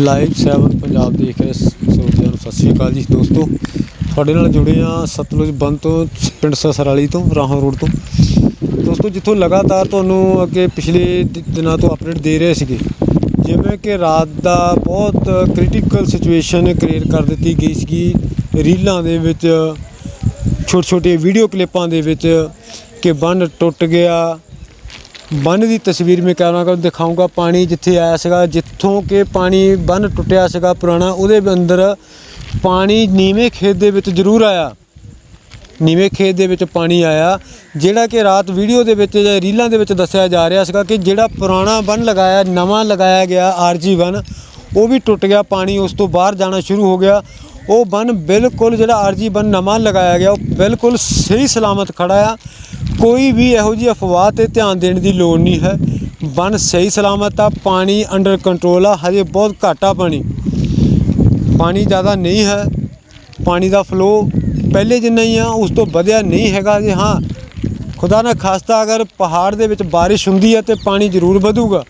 Live 7 Punjab ਦੇਖ ਰਹੇ ਸਰੋਤਿਆਂ ਨੂੰ ਸਤਿ ਸ਼੍ਰੀ ਅਕਾਲ ਜੀ ਦੋਸਤੋ। ਤੁਹਾਡੇ ਨਾਲ ਜੁੜੇ ਆ ਸਤਲੁਜ ਬੰਦ ਤੋਂ, ਪਿੰਡ ਸਸਰਾਲੀ ਤੋਂ, ਰਾਹੋਂ ਰੋਡ ਤੋਂ। ਦੋਸਤੋ, ਜਿੱਥੋਂ ਲਗਾਤਾਰ ਤੁਹਾਨੂੰ ਅੱਗੇ ਪਿਛਲੇ ਦਿਨਾਂ ਤੋਂ ਅਪਡੇਟ ਦੇ ਰਹੇ ਸੀਗੇ। ਜਿਵੇਂ ਕਿ ਰਾਤ ਦਾ ਬਹੁਤ ਕ੍ਰਿਟੀਕਲ ਸਿਚੁਏਸ਼ਨ ਕ੍ਰੀਏਟ ਕਰ ਦਿੱਤੀ ਗਈ ਸੀਗੀ। ਰੀਲਾਂ ਦੇ ਵਿੱਚ ਛੋਟੇ ਛੋਟੇ ਵੀਡੀਓ ਕਲਿੱਪਾਂ ਦੇ ਵਿੱਚ ਕਿ ਬੰਨ ਟੁੱਟ ਗਿਆ। ਬੰਨ ਦੀ ਤਸਵੀਰ ਮੈਂ ਕੈਮਰਾ ਕਰ ਦਿਖਾਊਂਗਾ ਪਾਣੀ ਜਿੱਥੇ ਆਇਆ ਸੀਗਾ, ਜਿੱਥੋਂ ਕਿ ਪਾਣੀ ਬੰਨ ਟੁੱਟਿਆ ਸੀਗਾ ਪੁਰਾਣਾ, ਉਹਦੇ ਅੰਦਰ ਪਾਣੀ ਨੀਵੇਂ ਖੇਤ ਦੇ ਵਿੱਚ ਜ਼ਰੂਰ ਆਇਆ। ਨੀਵੇਂ ਖੇਤ ਦੇ ਵਿੱਚ ਪਾਣੀ ਆਇਆ, ਜਿਹੜਾ ਕਿ ਰਾਤ ਵੀਡੀਓ ਦੇ ਵਿੱਚ ਜਾਂ ਰੀਲਾਂ ਦੇ ਵਿੱਚ ਦੱਸਿਆ ਜਾ ਰਿਹਾ ਸੀਗਾ ਕਿ ਜਿਹੜਾ ਪੁਰਾਣਾ ਬੰਨ ਲਗਾਇਆ, ਨਵਾਂ ਲਗਾਇਆ ਗਿਆ ਆਰਜੀ ਬੰਨ ਉਹ ਵੀ ਟੁੱਟ ਗਿਆ, ਪਾਣੀ ਉਸ ਤੋਂ ਬਾਹਰ ਜਾਣਾ ਸ਼ੁਰੂ ਹੋ ਗਿਆ। ਉਹ ਬੰਨ ਬਿਲਕੁਲ ਜਿਹੜਾ ਆਰਜੀ ਬੰਨ ਨਵਾਂ ਲਗਾਇਆ ਗਿਆ, ਉਹ ਬਿਲਕੁਲ ਸਹੀ ਸਲਾਮਤ ਖੜਾ ਆ। ਕੋਈ ਵੀ ਇਹੋ ਜਿਹੀ ਅਫਵਾਹ ਤੇ ਧਿਆਨ ਦੇਣ ਦੀ ਲੋੜ ਨਹੀਂ ਹੈ। ਬੰਨ ਸਹੀ ਸਲਾਮਤ ਆ, ਪਾਣੀ ਅੰਡਰ ਕੰਟਰੋਲ ਆ, ਹਜੇ ਬਹੁਤ ਘੱਟ ਆ ਪਾਣੀ। ਪਾਣੀ ਜ਼ਿਆਦਾ ਨਹੀਂ ਹੈ, ਪਾਣੀ ਦਾ ਫਲੋ ਪਹਿਲੇ ਜਿੰਨਾ ਹੀ ਆ, ਉਸ ਤੋਂ ਵਧਿਆ ਨਹੀਂ ਹੈਗਾ ਜੇ ਹਾਂ। ਖੁਦਾ ਨਾ ਖਾਸਤਾ, ਅਗਰ ਪਹਾੜ ਦੇ ਵਿੱਚ ਬਾਰਿਸ਼ ਹੁੰਦੀ ਹੈ ਤੇ ਪਾਣੀ ਜ਼ਰੂਰ ਵਧੂਗਾ।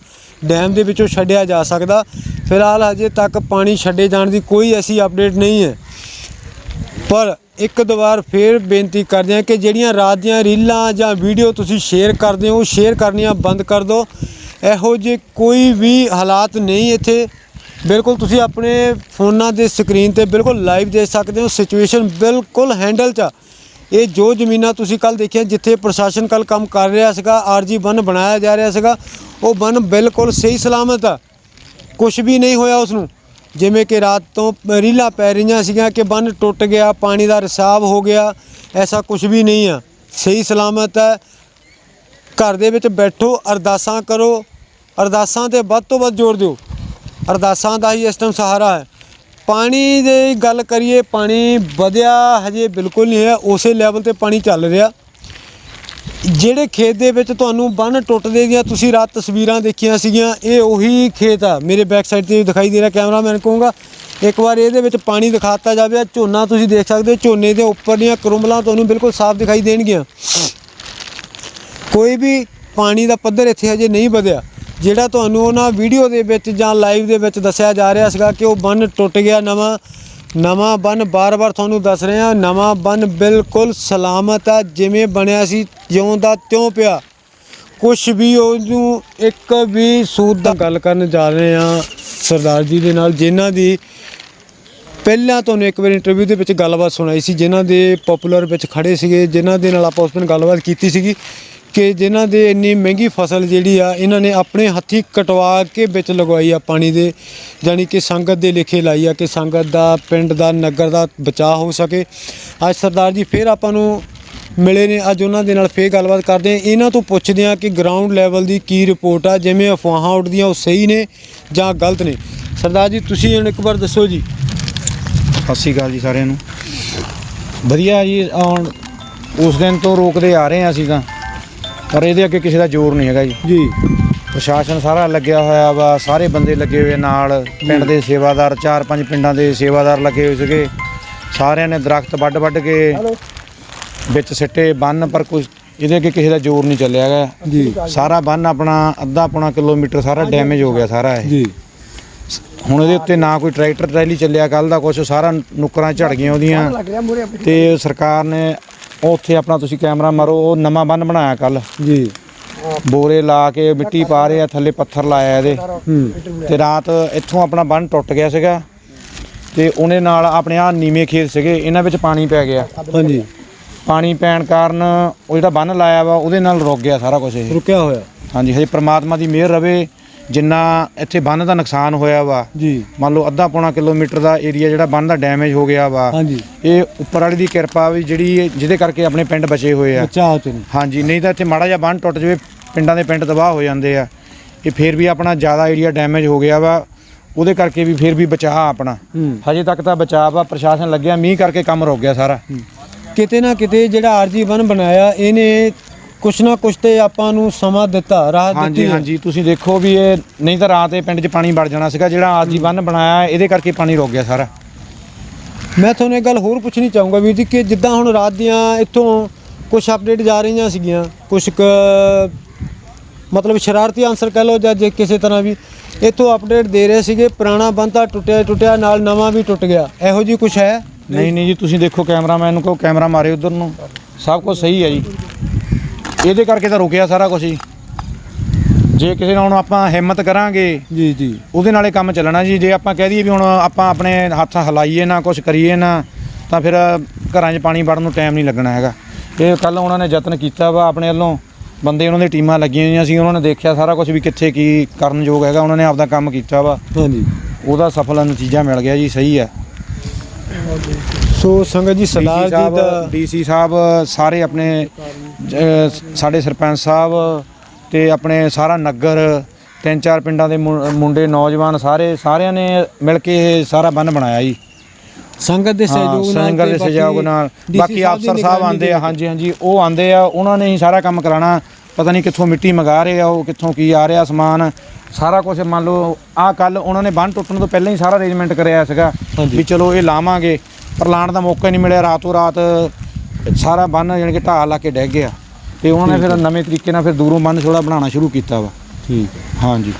ਡੈਮ ਦੇ ਵਿੱਚੋਂ ਛੱਡਿਆ ਜਾ ਸਕਦਾ। ਫਿਲਹਾਲ ਹਜੇ ਤੱਕ ਪਾਣੀ ਛੱਡੇ ਜਾਣ ਦੀ ਕੋਈ ਐਸੀ ਅਪਡੇਟ ਨਹੀਂ ਹੈ। ਪਰ ਇੱਕ ਦੋ ਵਾਰ ਫੇਰ ਬੇਨਤੀ ਕਰਦੇ ਹਾਂ ਕਿ ਜਿਹੜੀਆਂ ਰਾਤ ਦੀਆਂ ਰੀਲਾਂ ਜਾਂ ਵੀਡੀਓ ਤੁਸੀਂ ਸ਼ੇਅਰ ਕਰਦੇ ਹੋ, ਉਹ ਸ਼ੇਅਰ ਕਰਨੀਆਂ ਬੰਦ ਕਰ ਦਿਓ। ਇਹੋ ਜਿਹੇ ਕੋਈ ਵੀ ਹਾਲਾਤ ਨਹੀਂ ਇੱਥੇ। ਬਿਲਕੁਲ ਤੁਸੀਂ ਆਪਣੇ ਫੋਨਾਂ ਦੇ ਸਕਰੀਨ ਤੇ ਬਿਲਕੁਲ ਲਾਈਵ ਦੇਖ ਸਕਦੇ ਹੋ। ਸਿਚੁਏਸ਼ਨ ਬਿਲਕੁਲ ਹੈਂਡਲ 'ਚ ਆ। ਇਹ ਜੋ ਜ਼ਮੀਨਾਂ ਤੁਸੀਂ ਕੱਲ ਦੇਖਿਆ, ਜਿੱਥੇ ਪ੍ਰਸ਼ਾਸਨ ਕੱਲ ਕੰਮ ਕਰ ਰਿਹਾ ਸੀਗਾ ਆਰਜੀ ਬੰਨ ਬਣਾਇਆ ਜਾ ਰਿਹਾ ਸੀਗਾ, ਉਹ ਬੰਨ ਬਿਲਕੁਲ ਸਹੀ ਸਲਾਮਤ ਆ। ਕੁਝ ਵੀ ਨਹੀਂ ਹੋਇਆ ਉਸ ਨੂੰ ਜਿਵੇਂ ਕਿ ਰਾਤ ਤੋਂ ਰੀਲਾਂ ਪੈ ਰਹੀਆਂ ਸੀਗੀਆਂ ਕਿ ਬੰਨ ਟੁੱਟ ਗਿਆ, ਪਾਣੀ ਦਾ ਰਿਸਾਵ ਹੋ ਗਿਆ, ਐਸਾ ਕੁਝ ਵੀ ਨਹੀਂ ਆ। ਸਹੀ ਸਲਾਮਤ ਹੈ। ਘਰ ਦੇ ਵਿੱਚ ਬੈਠੋ, ਅਰਦਾਸਾਂ ਕਰੋ। ਅਰਦਾਸਾਂ ਤੇ ਵੱਧ ਤੋਂ ਵੱਧ ਜ਼ੋਰ ਦਿਓ। ਅਰਦਾਸਾਂ ਦਾ ਹੀ ਇਸ ਟਾਈਮ ਸਹਾਰਾ ਹੈ। ਪਾਣੀ ਦੀ ਗੱਲ ਕਰੀਏ, ਪਾਣੀ ਵਧਿਆ ਹਜੇ ਬਿਲਕੁਲ ਨਹੀਂ ਹੈ ਉਸੇ ਲੈਵਲ ਤੇ ਪਾਣੀ ਚੱਲ ਰਿਹਾ। ਜਿਹੜੇ ਖੇਤ ਦੇ ਵਿੱਚ ਤੁਹਾਨੂੰ ਬੰਨ ਟੁੱਟਦੇ ਦੀਆਂ ਤੁਸੀਂ ਰਾਤ ਤਸਵੀਰਾਂ ਦੇਖੀਆਂ ਸੀਗੀਆਂ, ਇਹ ਉਹੀ ਖੇਤ ਆ। ਮੇਰੇ ਬੈਕ ਸਾਈਡ ਤੇ ਦਿਖਾਈ ਦੇ ਰਿਹਾ ਕੈਮਰਾਮੈਨ ਕਹੂੰਗਾ, ਇੱਕ ਵਾਰ ਇਹਦੇ ਵਿੱਚ ਪਾਣੀ ਦਿਖਾਤਾ ਜਾਵੇ, ਆਹ ਝੋਨਾ ਤੁਸੀਂ ਦੇਖ ਸਕਦੇ ਹੋ, ਝੋਨੇ ਦੇ ਉੱਪਰ ਦੀਆਂ ਕਰੁੰਬਲਾਂ ਤੁਹਾਨੂੰ ਬਿਲਕੁਲ ਸਾਫ਼ ਦਿਖਾਈ ਦੇਣਗੀਆਂ। ਕੋਈ ਵੀ ਪਾਣੀ ਦਾ ਪੱਧਰ ਇੱਥੇ ਹਜੇ ਨਹੀਂ ਵਧਿਆ। ਜਿਹੜਾ ਤੁਹਾਨੂੰ ਉਹਨਾਂ ਵੀਡੀਓ ਦੇ ਵਿੱਚ ਜਾਂ ਲਾਈਵ ਦੇ ਵਿੱਚ ਦੱਸਿਆ ਜਾ ਰਿਹਾ ਸੀਗਾ ਕਿ ਉਹ ਬੰਨ ਟੁੱਟ ਗਿਆ ਨਵਾਂ ਨਵਾਂ ਬੰਨ ਬਾਰ-ਬਾਰ ਤੁਹਾਨੂੰ ਦੱਸ ਰਹੇ ਹਾਂ ਨਵਾਂ ਬੰਨ ਬਿਲਕੁਲ ਸਲਾਮਤ ਆ ਜਿਵੇਂ ਬਣਿਆ ਸੀ, ਜਿਉਂ ਦਾ ਤਿਉਂ ਪਿਆ। ਕੁਝ ਵੀ ਉਹਨੂੰ ਇੱਕ ਵੀ ਸੂਦ ਦਾ ਗੱਲ ਕਰਨ ਜਾ ਰਹੇ ਹਾਂ ਸਰਦਾਰ ਜੀ ਦੇ ਨਾਲ, ਜਿਨ੍ਹਾਂ ਦੀ ਪਹਿਲਾਂ ਤੁਹਾਨੂੰ ਇੱਕ ਵਾਰ ਇੰਟਰਵਿਊ ਦੇ ਵਿੱਚ ਗੱਲਬਾਤ ਸੁਣਾਈ ਸੀ, ਜਿਨ੍ਹਾਂ ਦੇ ਪਪੂਲਰ ਵਿੱਚ ਖੜੇ ਸੀਗੇ, ਜਿਨ੍ਹਾਂ ਦੇ ਨਾਲ ਆਪਾਂ ਉਸ ਦਿਨ ਗੱਲਬਾਤ ਕੀਤੀ ਸੀਗੀ ਕਿ ਜਿਨ੍ਹਾਂ ਦੇ ਇੰਨੀ ਮਹਿੰਗੀ ਫਸਲ ਜਿਹੜੀ ਆ, ਇਹਨਾਂ ਨੇ ਆਪਣੇ ਹੱਥੀਂ ਕਟਵਾ ਕੇ ਵਿੱਚ ਲਗਵਾਈ ਆ ਪਾਣੀ ਦੇ, ਜਾਣੀ ਕਿ ਸੰਗਤ ਦੇ ਲਿਖੇ ਲਾਈ ਆ ਕਿ ਸੰਗਤ ਦਾ, ਪਿੰਡ ਦਾ, ਨਗਰ ਦਾ ਬਚਾਅ ਹੋ ਸਕੇ। ਅੱਜ ਸਰਦਾਰ ਜੀ ਫੇਰ ਆਪਾਂ ਨੂੰ ਮਿਲੇ ਨੇ, ਅੱਜ ਉਹਨਾਂ ਦੇ ਨਾਲ ਫੇਰ ਗੱਲਬਾਤ ਕਰਦੇ ਆ ਇਹਨਾਂ ਤੋਂ ਪੁੱਛਦੇ ਆ ਕਿ ਗਰਾਊਂਡ ਲੈਵਲ ਦੀ ਕੀ ਰਿਪੋਰਟ ਆ, ਜਿਵੇਂ ਅਫਵਾਹਾਂ ਉੱਡਦੀਆਂ ਉਹ ਸਹੀ ਨੇ ਜਾਂ ਗਲਤ ਨੇ। ਸਰਦਾਰ ਜੀ, ਤੁਸੀਂ ਹੁਣ ਇੱਕ ਵਾਰ ਦੱਸੋ ਜੀ ਸਤਿ ਸ਼੍ਰੀ ਅਕਾਲ ਜੀ ਸਾਰਿਆਂ ਨੂੰ। ਵਧੀਆ ਜੀ ਹੁਣ ਉਸ ਦਿਨ ਤੋਂ ਰੋਕਦੇ ਆ ਰਹੇ ਹਾਂ ਅਸੀਂ ਤਾਂ। ਪਰ ਇਹਦੇ ਅੱਗੇ ਕਿਸੇ ਦਾ ਜ਼ੋਰ ਨਹੀਂ ਹੈਗਾ ਜੀ। ਜੀ। ਪ੍ਰਸ਼ਾਸਨ ਸਾਰਾ ਲੱਗਿਆ ਹੋਇਆ ਵਾ ਸਾਰੇ ਬੰਦੇ ਲੱਗੇ ਹੋਏ ਨਾਲ। ਪਿੰਡ ਦੇ ਸੇਵਾਦਾਰ ਚਾਰ ਪੰਜ ਪਿੰਡਾਂ ਦੇ ਸੇਵਾਦਾਰ ਲੱਗੇ ਹੋਏ ਸੀਗੇ। ਸਾਰਿਆਂ ਨੇ ਦਰਖਤ ਵੱਢ ਵੱਢ ਕੇ ਵਿੱਚ ਸਿੱਟੇ ਬੰਨ ਪਰ ਕੁਝ ਇਹਦੇ ਅੱਗੇ ਕਿਸੇ ਦਾ ਜ਼ੋਰ ਨਹੀਂ ਚੱਲਿਆ ਹੈਗਾ। ਜੀ। ਸਾਰਾ ਬੰਨ ਆਪਣਾ ਅੱਧਾ ਪੌਣਾ ਕਿਲੋਮੀਟਰ ਸਾਰਾ ਡੈਮੇਜ ਹੋ ਗਿਆ ਸਾਰਾ ਇਹ। ਜੀ। ਹੁਣ ਇਹਦੇ ਉੱਤੇ ਨਾ ਕੋਈ ਟਰੈਕਟਰ ਟਰੈਲੀ ਚੱਲਿਆ ਕੱਲ ਦਾ ਕੁਝ ਸਾਰਾ ਨੁੱਕਰਾਂ ਝੜ ਗਈਆਂ ਉਹਦੀਆਂ। ਤੇ ਸਰਕਾਰ ਨੇ ਉੱਥੇ ਆਪਣਾ ਤੁਸੀਂ ਕੈਮਰਾ ਮਾਰੋ ਉਹ ਨਵਾਂ ਬੰਨ ਬਣਾਇਆ ਕੱਲ ਜੀ। ਬੋਰੇ ਲਾ ਕੇ ਮਿੱਟੀ ਪਾ ਰਹੇ ਆ ਥੱਲੇ ਪੱਥਰ ਲਾਇਆ ਇਹਦੇ। ਤੇ ਰਾਤ ਇੱਥੋਂ ਆਪਣਾ ਬੰਨ ਟੁੱਟ ਗਿਆ ਸੀਗਾ। ਤੇ ਉਹਨੇ ਨਾਲ ਆਪਣੇ ਆ ਨੀਵੇਂ ਖੇਤ ਸੀਗੇ ਇਹਨਾਂ ਵਿੱਚ ਪਾਣੀ ਪੈ ਗਿਆ। ਹਾਂਜੀ। ਪਾਣੀ ਪੈਣ ਕਾਰਨ ਉਹ ਜਿਹੜਾ ਬੰਨ ਲਾਇਆ ਵਾ ਉਹਦੇ ਨਾਲ ਰੁਕ ਗਿਆ ਸਾਰਾ ਕੁਝ ਇਹ। ਰੁਕਿਆ ਹੋਇਆ। ਹਾਂਜੀ ਹਜੇ ਪ੍ਰਮਾਤਮਾ ਦੀ ਮਿਹਰ ਰਵੇ ਜਿੰਨਾ ਇੱਥੇ ਬੰਨ ਦਾ ਨੁਕਸਾਨ ਹੋਇਆ ਵਾ ਜੀ। ਮੰਨ ਲਓ ਅੱਧਾ ਪੌਣਾ ਕਿਲੋਮੀਟਰ ਦਾ ਏਰੀਆ ਜਿਹੜਾ ਬੰਨ ਦਾ ਡੈਮੇਜ ਹੋ ਗਿਆ ਵਾ ਹਾਂਜੀ। ਇਹ ਉੱਪਰ ਵਾਲੀ ਦੀ ਕਿਰਪਾ ਵੀ ਜਿਹੜੀ ਇਹ- ਜਿਹਦੇ ਕਰਕੇ ਆਪਣੇ ਪਿੰਡ ਬਚੇ ਹੋਏ ਆ। ਚ ਨਹੀਂ। ਹਾਂਜੀ ਨਹੀਂ ਤਾਂ ਇੱਥੇ ਮਾੜਾ ਜਿਹਾ ਬੰਨ ਟੁੱਟ ਜਾਵੇ ਪਿੰਡਾਂ ਦੇ ਪਿੰਡ ਤਬਾਹ ਹੋ ਜਾਂਦੇ ਆ। ਇਹ ਫੇਰ ਵੀ ਆਪਣਾ ਜ਼ਿਆਦਾ ਏਰੀਆ ਡੈਮੇਜ ਹੋ ਗਿਆ ਵਾ ਉਹਦੇ ਕਰਕੇ ਵੀ ਫੇਰ ਵੀ ਬਚਾਅ ਆਪਣਾ। ਹੂੰ। ਹਜੇ ਤੱਕ ਤਾਂ ਬਚਾਅ ਵਾ ਪ੍ਰਸ਼ਾਸਨ ਲੱਗਿਆ ਮੀਂਹ ਕਰਕੇ ਕੰਮ ਰੁਕ ਗਿਆ ਸਾਰਾ। ਕਿਤੇ ਨਾ ਕਿਤੇ ਜਿਹੜਾ ਆਰਜੀ ਵਨ ਬਣਾਇਆ ਇਹਨੇ ਕੁਛ ਨਾ ਕੁਛ ਤੇ ਆਪਾਂ ਨੂੰ ਸਮਾਂ ਦਿੱਤਾ ਰਾਹਤ ਹਾਂਜੀ ਦਿੱਤੀ ਹੈ। ਹਾਂਜੀ ਤੁਸੀਂ ਦੇਖੋ ਵੀ ਇਹ ਨਹੀਂ ਤਾਂ ਰਾਤ ਇਹ ਪਿੰਡ 'ਚ ਪਾਣੀ ਵੜ ਜਾਣਾ ਸੀਗਾ ਜਿਹੜਾ ਆਜੀ ਬੰਨ ਬਣਾਇਆ ਇਹਦੇ ਕਰਕੇ ਪਾਣੀ ਰੁਕ ਗਿਆ ਸਾਰਾ। ਮੈਂ ਤੁਹਾਨੂੰ ਇੱਕ ਗੱਲ ਹੋਰ ਪੁੱਛਣੀ ਚਾਹੂੰਗਾ ਵੀਰ ਜੀ ਕਿ ਜਿੱਦਾਂ ਹੁਣ ਰਾਤ ਦੀਆਂ ਇੱਥੋਂ ਕੁਝ ਅਪਡੇਟ ਜਾ ਰਹੀਆਂ ਸੀਗੀਆਂ ਕੁਝ ਕੁ ਮਤਲਬ ਸ਼ਰਾਰਤੀ ਆਨਸਰ ਕਹਿ ਲਓ ਜਾਂ ਜੇ ਕਿਸੇ ਤਰ੍ਹਾਂ ਵੀ ਇੱਥੋਂ ਅਪਡੇਟ ਦੇ ਰਹੇ ਸੀਗੇ ਪੁਰਾਣਾ ਬੰਦ ਤਾਂ ਟੁੱਟਿਆ ਹੀ ਟੁੱਟਿਆ ਨਾਲ ਨਵਾਂ ਵੀ ਟੁੱਟ ਗਿਆ। ਇਹੋ ਜੀ ਕੁਝ ਹੈ? ਨਹੀਂ ਨਹੀਂ ਜੀ ਤੁਸੀਂ ਦੇਖੋ ਕੈਮਰਾਮੈਨ ਨੂੰ ਕਹੋ ਕੈਮਰਾ ਮਾਰੇ ਉਧਰ ਨੂੰ। ਸਭ ਕੁਝ ਸਹੀ ਹੈ ਜੀ। ਇਹਦੇ ਕਰਕੇ ਤਾਂ ਰੁਕਿਆ ਸਾਰਾ ਕੁਝ ਜੀ। ਜੇ ਕਿਸੇ ਨਾਲ ਹੁਣ ਆਪਾਂ ਹਿੰਮਤ ਕਰਾਂਗੇ ਜੀ ਜੀ। ਉਹਦੇ ਨਾਲੇ ਕੰਮ ਚੱਲਣਾ ਜੀ। ਜੇ ਆਪਾਂ ਕਹਿ ਦਈਏ ਵੀ ਹੁਣ ਆਪਾਂ ਆਪਣੇ ਹੱਥ ਹਿਲਾਈਏ ਨਾ ਕੁਝ ਕਰੀਏ ਨਾ ਤਾਂ ਫਿਰ ਘਰਾਂ 'ਚ ਪਾਣੀ ਵੜਨ ਨੂੰ ਟਾਈਮ ਨਹੀਂ ਲੱਗਣਾ ਹੈਗਾ। ਇਹ ਕੱਲ ਉਹਨਾਂ ਨੇ ਯਤਨ ਕੀਤਾ ਵਾ ਆਪਣੇ ਵੱਲੋਂ। ਬੰਦੇ ਉਹਨਾਂ ਦੀ ਟੀਮਾਂ ਲੱਗੀਆਂ ਹੋਈਆਂ ਸੀ ਉਹਨਾਂ ਨੇ ਦੇਖਿਆ ਸਾਰਾ ਕੁਝ ਵੀ ਕਿੱਥੇ ਕੀ ਕਰਨ ਯੋਗ ਹੈਗਾ। ਉਹਨਾਂ ਨੇ ਆਪਦਾ ਕੰਮ ਕੀਤਾ ਵਾ। ਹਾਂਜੀ। ਉਹਦਾ ਸਫਲ ਨਤੀਜਾ ਮਿਲ ਗਿਆ ਜੀ ਸਹੀ ਹੈ। ਸੋ ਸੰਗਤ ਜੀ ਸਰਦਾਰ ਡੀਸੀ ਜੀ ਦਾ ਡੀਸੀ ਸਾਹਿਬ ਸਾਰੇ ਆਪਣੇ ਸਾਡੇ ਸਰਪੰਚ ਸਾਹਿਬ ਤੇ ਆਪਣੇ ਸਾਰਾ ਨਗਰ ਤਿੰਨ ਚਾਰ ਪਿੰਡਾਂ ਦੇ ਮੁੰਡੇ ਨੌਜਵਾਨ ਸਾਰੇ ਸਾਰਿਆਂ ਨੇ ਮਿਲ ਕੇ ਇਹ ਸਾਰਾ ਬੰਨ ਬਣਾਇਆ ਜੀ। ਸੰਗਤ ਦੇ ਸਹਿਯੋਗ ਨਾਲ ਸੰਗਤ ਦੇ ਸਹਿਯੋਗ ਨਾਲ। ਬਾਕੀ ਅਫਸਰ ਸਾਹਿਬ ਆਂਦੇ ਆ। ਹਾਂਜੀ ਹਾਂਜੀ ਉਹ ਆਂਦੇ ਆ ਉਹਨਾਂ ਨੇ ਹੀ ਸਾਰਾ ਕੰਮ ਕਰਾਣਾ ਪਤਾ ਨਹੀਂ ਕਿੱਥੋਂ ਮਿੱਟੀ ਮੰਗਾ ਰਹੇ ਆ ਉਹ ਕਿੱਥੋਂ ਕੀ ਆ ਰਿਹਾ ਸਮਾਨ। ਸਾਰਾ ਕੁਝ ਮੰਨ ਲਓ ਆ ਕੱਲ ਉਹਨਾਂ ਨੇ ਬੰਨ ਟੁੱਟਣ ਤੋਂ ਪਹਿਲਾਂ ਹੀ ਸਾਰਾ ਅਰੇਂਜਮੈਂਟ ਕਰਿਆ ਸੀਗਾ। ਵੀ ਚਲੋ ਇਹ ਲਾਵਾਂਗੇ। ਪਰ ਲਾਣ ਦਾ ਮੌਕਾ ਹੀ ਨਹੀਂ ਮਿਲਿਆ ਰਾਤੋਂ ਰਾਤ ਸਾਰਾ ਬੰਨ ਜਾਣੀ ਕਿ ਢਾਹ ਲਾ ਕੇ ਡਹਿ ਗਿਆ। ਤੇ ਉਹਨਾਂ ਨੇ ਫਿਰ ਨਵੇਂ ਤਰੀਕੇ ਨਾਲ ਫਿਰ ਦੂਰੋਂ ਬੰਨ ਥੋੜਾ ਬਣਾਉਣਾ ਸ਼ੁਰੂ ਕੀਤਾ ਵਾ। ਠੀਕ ਹਾਂਜੀ।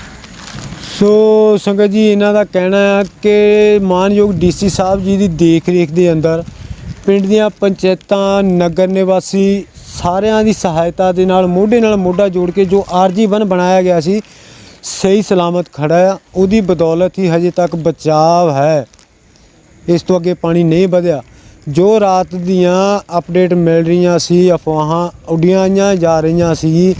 ਸੋ ਸੰਗਤ ਜੀ ਇਹਨਾਂ ਦਾ ਕਹਿਣਾ ਹੈ ਕਿ ਮਾਨਯੋਗ ਡੀਸੀ ਸਾਹਿਬ ਜੀ ਦੀ ਦੇਖ ਰੇਖ ਦੇ ਅੰਦਰ ਪਿੰਡ ਦੀਆਂ ਪੰਚਾਇਤਾਂ ਨਗਰ ਨਿਵਾਸੀ ਸਾਰਿਆਂ ਦੀ ਸਹਾਇਤਾ ਦੇ ਨਾਲ ਮੋਢੇ ਨਾਲ ਮੋਢਾ ਜੋੜ ਕੇ ਜੋ ਆਰਜੀ ਵਨ ਬਣਾਇਆ ਗਿਆ ਸੀ ਸਹੀ ਸਲਾਮਤ ਖੜਾ ਆ। ਉਹਦੀ ਬਦੌਲਤ ਹੀ ਹਜੇ ਤੱਕ ਬਚਾਵ ਹੈ। ਇਸ ਤੋਂ ਅੱਗੇ ਪਾਣੀ ਨਹੀਂ ਵਧਿਆ। ਜੋ ਰਾਤ ਦੀਆਂ ਅਪਡੇਟ ਮਿਲ ਰਹੀਆਂ ਸੀ, ਅਫਵਾਹਾਂ ਉੱਡੀਆਂ ਜਾ ਰਹੀਆਂ ਸੀ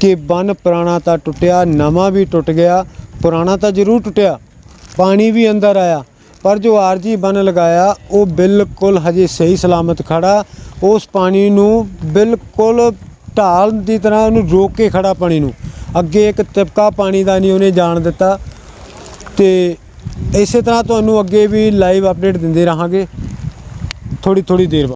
ਕਿ ਬੰਨ ਪੁਰਾਣਾ ਤਾਂ ਟੁੱਟਿਆ, ਨਵਾਂ ਵੀ ਟੁੱਟ ਗਿਆ, ਪੁਰਾਣਾ ਤਾਂ ਜ਼ਰੂਰ ਟੁੱਟਿਆ, ਪਾਣੀ ਵੀ ਅੰਦਰ ਆਇਆ, ਪਰ ਜੋ ਆਰਜੀ ਬੰਨ ਲਗਾਇਆ, ਉਹ ਬਿਲਕੁਲ ਹਜੇ ਸਹੀ ਸਲਾਮਤ ਖੜਾ, ਉਸ ਪਾਣੀ ਨੂੰ ਬਿਲਕੁਲ ਢਾਲ ਦੀ ਤਰ੍ਹਾਂ ਉਹਨੂੰ ਰੋਕ ਕੇ ਖੜਾ ਪਾਣੀ ਨੂੰ। ਅੱਗੇ ਇੱਕ ਤਿਪਕਾ ਪਾਣੀ ਦਾ ਨਹੀਂ ਉਹਨੇ ਜਾਣ ਦਿੱਤਾ ਤੇ ਇਸੇ ਤਰ੍ਹਾਂ ਤੁਹਾਨੂੰ ਅੱਗੇ ਵੀ ਲਾਈਵ ਅਪਡੇਟ ਦਿੰਦੇ ਰਹਾਂਗੇ। ਥੋੜੀ ਥੋੜੀ ਦੇਰ